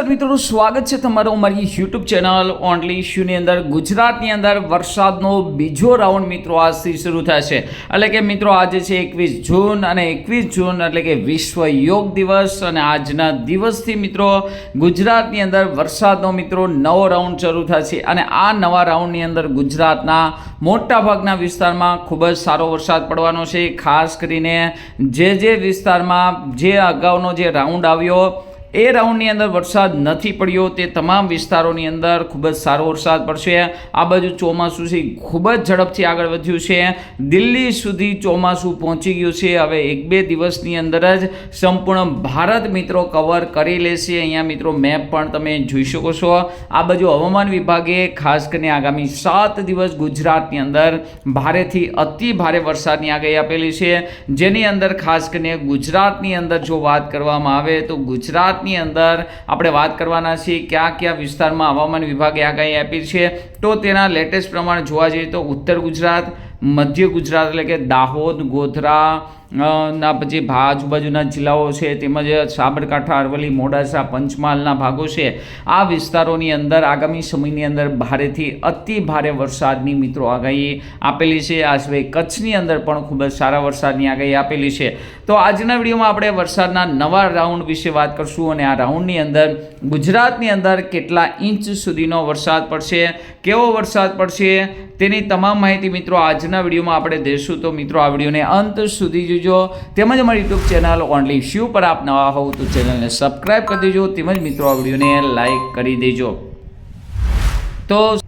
નમસ્કાર મિત્રો સ્વાગત છે તમારું અમારી યુટ્યુબ ચેનલ ઓનલી ઇશ્યુની અંદર. ગુજરાતની અંદર વરસાદનો બીજો રાઉન્ડ મિત્રો આજથી શરૂ થશે એટલે કે મિત્રો આજે છે એકવીસ જૂન અને એકવીસ જૂન એટલે કે વિશ્વ યોગ દિવસ અને આજના દિવસથી મિત્રો ગુજરાતની અંદર વરસાદનો મિત્રો નવો રાઉન્ડ શરૂ થશે અને આ નવા રાઉન્ડની અંદર ગુજરાતના મોટાભાગના વિસ્તારમાં ખૂબ જ સારો વરસાદ પડવાનો છે. ખાસ કરીને જે જે વિસ્તારમાં જે અગાઉનો જે રાઉન્ડ આવ્યો એ રાઉન્ડની અંદર વરસાદ નથી પડ્યો, તે તમામ વિસ્તારોની અંદર ખૂબ જ સારો વરસાદ પડશે. આ બાજુ ચોમાસું છે, ખૂબ જ ઝડપથી આગળ વધ્યું છે. દિલ્હી સુધી ચોમાસું પહોંચી ગયું છે. હવે એક બે દિવસની અંદર જ સંપૂર્ણ ભારત મિત્રો કવર કરી લેશે. અહીંયા મિત્રો મેપ પણ તમે જોઈ શકો છો. આ બાજુ હવામાન વિભાગે ખાસ કરીને આગામી સાત દિવસ ગુજરાતની અંદર ભારેથી અતિ ભારે વરસાદની આગાહી આપેલી છે. જેની અંદર ખાસ કરીને ગુજરાતની અંદર જો વાત કરવામાં આવે તો ગુજરાતની અંદર આપણે વાત કરવાના છીએ કયા કયા વિસ્તારમાં હવામાન વિભાગે આગાહી આપી છે. તો તેના લેટેસ્ટ પ્રમાણે જોવા જઈએ તો ઉત્તર ગુજરાત મધ્ય ગુજરાત એટલે કે દાહોદ, ગોધરા ના પછી આજુબાજુના જિલ્લાઓ છે, તેમજ સાબરકાંઠા, અરવલ્લી, મોડાસા, પંચમહાલના ભાગો છે. આ વિસ્તારોની અંદર આગામી સમયની અંદર ભારેથી અતિ ભારે વરસાદની મિત્રો આગાહી આપેલી છે. આ સિવાય કચ્છની અંદર પણ ખૂબ જ સારા વરસાદની આગાહી આપેલી છે. તો આજના વિડીયોમાં આપણે વરસાદના નવા રાઉન્ડ વિશે વાત કરશું અને આ રાઉન્ડની અંદર ગુજરાતની અંદર કેટલા ઇંચ સુધીનો વરસાદ પડશે, કેવો વરસાદ પડશે, તેની તમામ માહિતી મિત્રો આજના વિડીયોમાં આપણે દઈશું તો મિત્રો આ વિડીયોને અંત સુધી જોજો. તેમજ અમારી યુટ્યુબ ચેનલ ઓનલી શ્યુ પર આપ નવા હોવ તો ચેનલને સબસ્ક્રાઈબ કરી દેજો. તેમજ મિત્રો આ વિડીયોને લાઈક કરી દેજો. તો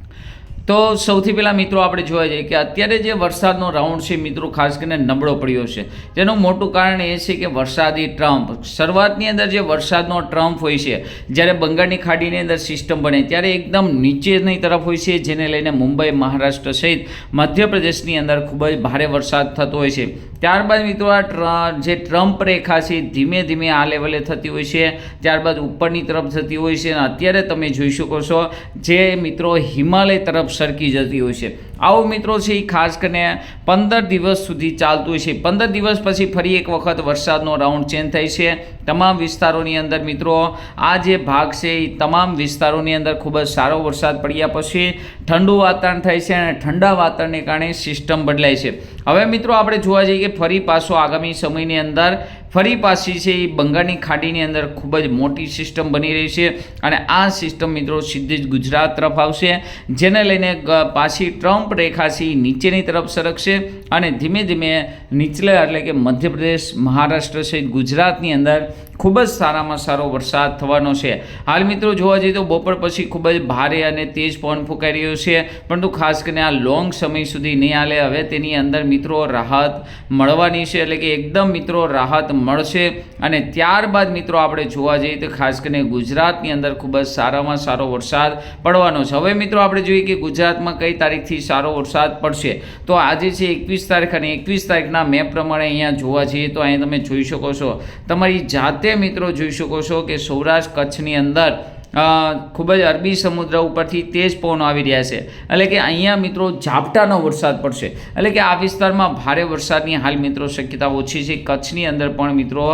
તો સૌથી પહેલાં મિત્રો આપણે જોવા જઈએ કે અત્યારે જે વરસાદનો રાઉન્ડ છે, મિત્રો ખાસ કરીને નબળો પડ્યો છે. તેનું મોટું કારણ એ છે કે વરસાદી ટ્રમ્પ, શરૂઆતની અંદર જે વરસાદનો ટ્રમ્પ હોય છે, જ્યારે બંગાળની ખાડીની અંદર સિસ્ટમ બને ત્યારે એકદમ નીચેની તરફ હોય છે, જેને લઈને મુંબઈ, મહારાષ્ટ્ર સહિત મધ્યપ્રદેશની અંદર ખૂબ જ ભારે વરસાદ થતો હોય છે. ત્યારબાદ મિત્રો આ જે ટ્રમ્પ રેખા છે, ધીમે ધીમે આ લેવલે થતી હોય છે. ત્યારબાદ ઉપરની તરફ થતી હોય છે અને અત્યારે તમે જોઈ શકો છો જે મિત્રો હિમાલય તરફ સરકી જતી હોય છે. આવો મિત્રો છે એ ખાસ કરીને પંદર દિવસ સુધી ચાલતું હોય છે. પંદર દિવસ પછી ફરી એક વખત વરસાદનો રાઉન્ડ ચેન્જ થાય છે. તમામ વિસ્તારોની અંદર મિત્રો આ જે ભાગ છે એ તમામ વિસ્તારોની અંદર ખૂબ જ સારો વરસાદ પડ્યા પછી ઠંડુ વાતાવરણ થાય છે અને ઠંડા વાતાવરણને કારણે સિસ્ટમ બદલાય છે. હવે મિત્રો આપણે જોવા જઈએ કે ફરી પાછો આગામી સમયની અંદર ફરી પાછી છે એ બંગાળની ખાડીની અંદર ખૂબ જ મોટી સિસ્ટમ બની રહી છે અને આ સિસ્ટમ મિત્રો સીધી જ ગુજરાત તરફ આવશે, જેને લઈને પાછી ટ્રમ્પ રેખા છે એ નીચેની તરફ સરકશે અને ધીમે ધીમે નીચલે એટલે કે મધ્યપ્રદેશ, મહારાષ્ટ્ર સહિત ગુજરાતની અંદર ખૂબ જ સારામાં સારો વરસાદ થવાનો છે. હાલ મિત્રો જોવા જઈએ તો બપોર પછી ખૂબ જ ભારે અને તેજ પવન ફૂંકાઈ રહ્યો છે, પરંતુ ખાસ કરીને આ લોંગ સમય સુધી નહીં હાલે. હવે તેની અંદર મિત્રો રાહત મળવાની છે, એટલે કે એકદમ મિત્રો રાહત મળશે. અને ત્યારબાદ મિત્રો આપણે જોવા જઈએ તો ખાસ કરીને ગુજરાતની અંદર ખૂબ જ સારામાં સારો વરસાદ પડવાનો છે. હવે મિત્રો આપણે જોઈએ કે ગુજરાતમાં કઈ તારીખથી સારો વરસાદ પડશે. તો આજે છે એકવીસ તારીખ અને એકવીસ તારીખના મેપ પ્રમાણે અહીંયા જોવા જઈએ તો અહીંયા તમે જોઈ શકો છો. તમારી જાતે મિત્રો જોઈ શકો છો કે સૌરાષ્ટ્ર કચ્છની અંદર ખૂબ જ અરબી સમુદ્ર ઉપરથી તેજ પવનો આવી રહ્યા છે. એટલે કે અહીંયા મિત્રો ઝાપટાનો વરસાદ પડશે. એટલે કે આ વિસ્તારમાં ભારે વરસાદની હાલ મિત્રો શક્યતા ઓછી છે. કચ્છની અંદર પણ મિત્રો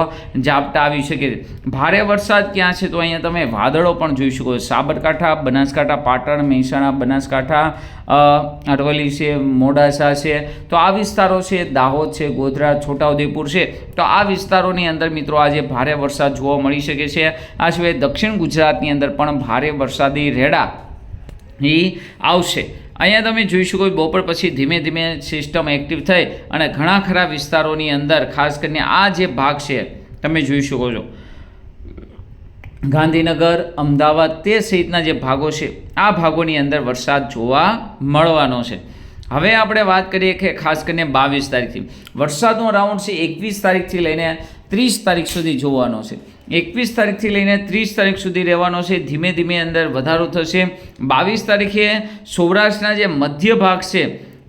ઝાપટા આવી શકે ભારે વરસાદ ક્યાં છે તો અહીંયા તમે વાદળો પણ જોઈ શકો સાબરકાંઠા, બનાસકાંઠા, પાટણ, મહેસાણા, બનાસકાંઠા અરવલ્લી છે, મોડાસા છે. તો આ વિસ્તારો છે, દાહોદ છે, ગોધરા, છોટાઉદેપુર છે. તો આ વિસ્તારોની અંદર મિત્રો આજે ભારે વરસાદ જોવા મળી શકે છે. આ સિવાય દક્ષિણ ગુજરાતની અંદર પણ ભારે વરસાદી રેડા એ આવશે. અહીંયા તમે જોઈ શકો બપોર પછી ધીમે ધીમે સિસ્ટમ એક્ટિવ થઈ અને ઘણા ખરા વિસ્તારોની અંદર, ખાસ કરીને આ જે ભાગ છે, તમે જોઈ શકો છો. ગાંધીનગર, અમદાવાદ તે સહિતના જે ભાગો છે, આ ભાગોની અંદર વરસાદ જોવા મળવાનો છે. હવે આપણે વાત કરીએ કે ખાસ કરીને બાવીસ તારીખથી. વરસાદનો રાઉન્ડ છે એકવીસ તારીખથી લઈને ત્રીસ તારીખ સુધી જોવાનો છે. એકવીસ તારીખથી લઈને ત્રીસ તારીખ સુધી રહેવાનો છે. ધીમે ધીમે અંદર વધારો થશે. બાવીસ તારીખે સૌરાષ્ટ્રના જે મધ્ય ભાગ છે,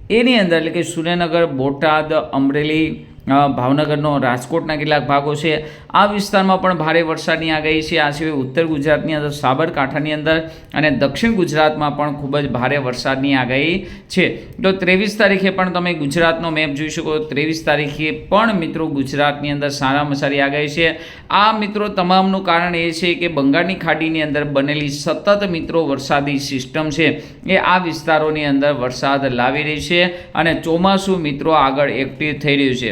એની અંદર એટલે કે સુરેન્દ્રનગર બોટાદ, અમરેલી ભાવનગરનો રાજકોટના કેટલાક ભાગો છે. આ વિસ્તારમાં પણ ભારે વરસાદની આગાહી છે. આ સિવાય ઉત્તર ગુજરાતની અંદર, સાબરકાંઠાની અંદર અને દક્ષિણ ગુજરાતમાં પણ ખૂબ જ ભારે વરસાદની આગાહી છે. તો ત્રેવીસ તારીખે પણ તમે ગુજરાતનો મેપ જોઈ શકો. ત્રેવીસ તારીખે પણ મિત્રો ગુજરાતની અંદર સારામાં સારી આગાહી છે. આ મિત્રો તમામનું કારણ એ છે કે બંગાળની ખાડીની અંદર બનેલી સતત મિત્રો વરસાદી સિસ્ટમ છે એ આ વિસ્તારોની અંદર વરસાદ લાવી રહી છે અને ચોમાસું મિત્રો આગળ એક્ટિવ થઈ રહ્યું છે.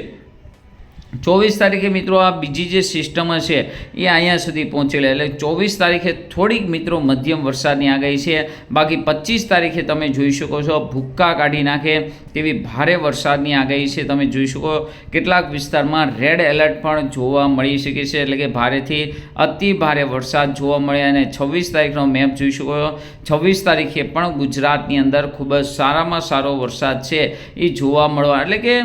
ચોવીસ તારીખે મિત્રો આ બીજી જે સિસ્ટમ છે એ અહીંયા સુધી પહોંચેલી. એટલે ચોવીસ તારીખે થોડીક મિત્રો મધ્યમ વરસાદની આગાહી છે. બાકી પચીસ તારીખે તમે જોઈ શકો છો, ભૂક્કા કાઢી નાખે તેવી ભારે વરસાદની આગાહી છે. તમે જોઈ શકો કેટલાક વિસ્તારમાં રેડ એલર્ટ પણ જોવા મળી શકે છે. એટલે કે ભારેથી અતિ ભારે વરસાદ જોવા મળે અને છવ્વીસ તારીખનો મેપ જોઈ શકો છો. છવ્વીસ તારીખે પણ ગુજરાતની અંદર ખૂબ જ સારામાં સારો વરસાદ છે એ જોવા મળવા. એટલે કે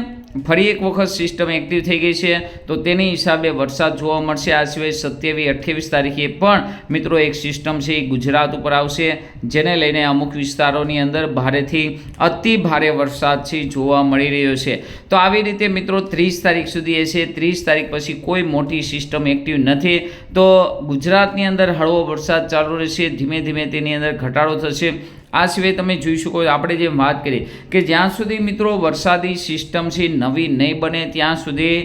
ફરી એક વખત સિસ્ટમ એક્ટિવ થઈ ગઈ છે. તો તેની હિસાબે વરસાદ જોવા મળશે. આ સિવાય સત્યાવીસ, અઠ્યાવીસ તારીખે પણ મિત્રો એક સિસ્ટમ છે, એ ગુજરાત ઉપર આવશે, જેને લઈને અમુક વિસ્તારોની અંદર ભારેથી અતિ ભારે વરસાદ છે, જોવા મળી રહ્યો છે. તો આવી રીતે મિત્રો ત્રીસ તારીખ સુધી એ છે. ત્રીસ તારીખ પછી કોઈ મોટી સિસ્ટમ એક્ટિવ નથી. તો ગુજરાતની અંદર હળવો વરસાદ ચાલુ રહેશે. ધીમે ધીમે તેની અંદર ઘટાડો થશે. આ સિવાય તમે જોઈ શકો આપણે જે વાત કરી કે જ્યાં સુધી મિત્રો વરસાદી સિસ્ટમ છે, નવી નહીં બને, ત્યાં સુધી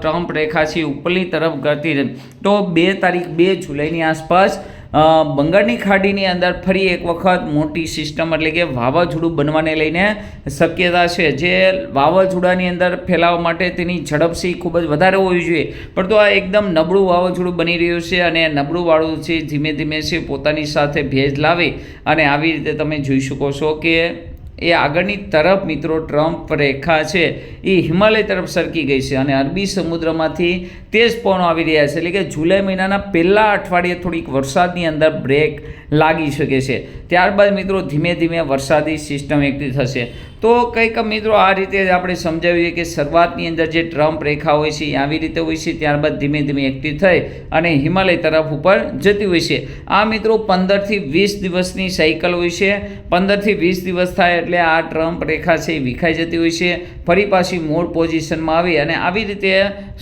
ટ્રમ્પ રેખા છે ઉપરની તરફ ગતિ તો બે તારીખ, બે જુલાઈની આસપાસ બંગાળની ખાડીની અંદર ફરી એક વખત મોટી સિસ્ટમ એટલે કે વાવાઝોડું બનવાને લઈને શક્યતા છે. જે વાવાઝોડાની અંદર ફેલાવવા માટે તેની ઝડપસી ખૂબ જ વધારે હોવી જોઈએ. પણ તો આ એકદમ નબળું વાવાઝોડું બની રહ્યું છે અને નબળું વાળું છે, ધીમે ધીમે છે, પોતાની સાથે ભેજ લાવી અને આવી રીતે તમે જોઈ શકો છો કે એ આગળની તરફ મિત્રો ટ્રમ્પ રેખા છે, એ હિમાલય તરફ સરકી ગઈ છે અને અરબી સમુદ્રમાંથી તેજ પવનો આવી રહ્યા છે. એટલે કે જુલાઈ મહિનાના પહેલાં અઠવાડિયે થોડીક વરસાદની અંદર બ્રેક લાગી શકે છે. ત્યારબાદ મિત્રો ધીમે ધીમે વરસાદી સિસ્ટમ એક્ટિવ થશે. તો કંઈક મિત્રો આ રીતે આપણે સમજાવીએ કે શરૂઆતની અંદર જે ટ્રમ્પ રેખા હોય છે એ આવી રીતે હોય છે, ત્યારબાદ ધીમે ધીમે એક્ટિવ થઈ અને હિમાલય તરફ ઉપર જતી હોય છે. આ મિત્રો પંદરથી વીસ દિવસની સાયકલ હોય છે. પંદરથી વીસ દિવસ થાય એટલે આ ટ્રમ્પ રેખા છે એ વિખાઈ જતી હોય છે. ફરી પાછી મૂળ પોઝિશનમાં આવી અને આવી રીતે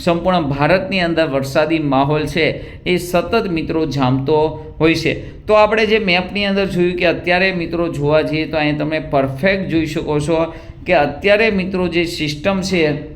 સંપૂર્ણ ભારતની અંદર વરસાદી માહોલ છે એ સતત મિત્રો જામતો હોય છે. તો આપણે જે મેપની અંદર જોયું કે અત્યારે મિત્રો જોવા જઈએ તો અહીં તમે પરફેક્ટ જોઈ શકો છો કે અત્યારે મિત્રો જે સિસ્ટમ છે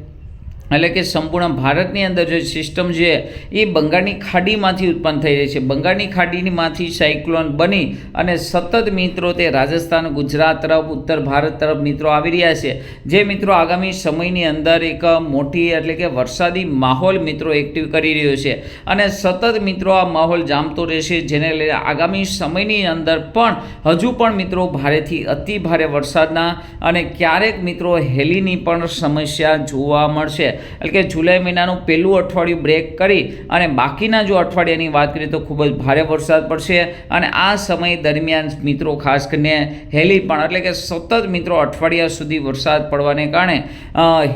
એટલે કે સંપૂર્ણ ભારતની અંદર જે સિસ્ટમ છે, એ બંગાળની ખાડીમાંથી ઉત્પન્ન થઈ રહી છે. બંગાળની ખાડીમાંથી સાયક્લોન બની અને સતત મિત્રો તે રાજસ્થાન, ગુજરાત તરફ, ઉત્તર ભારત તરફ મિત્રો આવી રહ્યા છે. જે મિત્રો આગામી સમયની અંદર એક મોટી એટલે કે વરસાદી માહોલ મિત્રો એક્ટિવ કરી રહ્યો છે. અને સતત મિત્રો આ માહોલ જામતો રહેશે, જેને લઈને આગામી સમયની અંદર પણ હજુ પણ મિત્રો ભારેથી અતિ ભારે વરસાદના અને ક્યારેક મિત્રો હેલીની પણ સમસ્યા જોવા મળશે. એટલે કે જુલાઈ મહિનાનું પહેલું અઠવાડિયું બ્રેક કરી અને બાકીના જો અઠવાડિયાની વાત કરીએ તો ખૂબ જ ભારે વરસાદ પડશે. અને આ સમય દરમિયાન મિત્રો, ખાસ કરીને હેલી પણ, એટલે કે સતત મિત્રો અઠવાડિયા સુધી વરસાદ પડવાને કારણે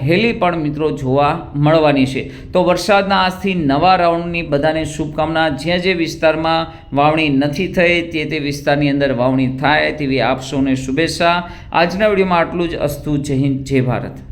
હેલી પણ મિત્રો જોવા મળવાની છે. તો વરસાદના આજથી નવા રાઉન્ડની બધાને શુભકામના. જે જે વિસ્તારમાં વાવણી નથી થઈ, તે તે વિસ્તારની અંદર વાવણી થાય તેવી આપ સૌને શુભેચ્છા. આજના વિડીયોમાં આટલું જ. અસ્તુ જય હિન્દ, જય ભારત.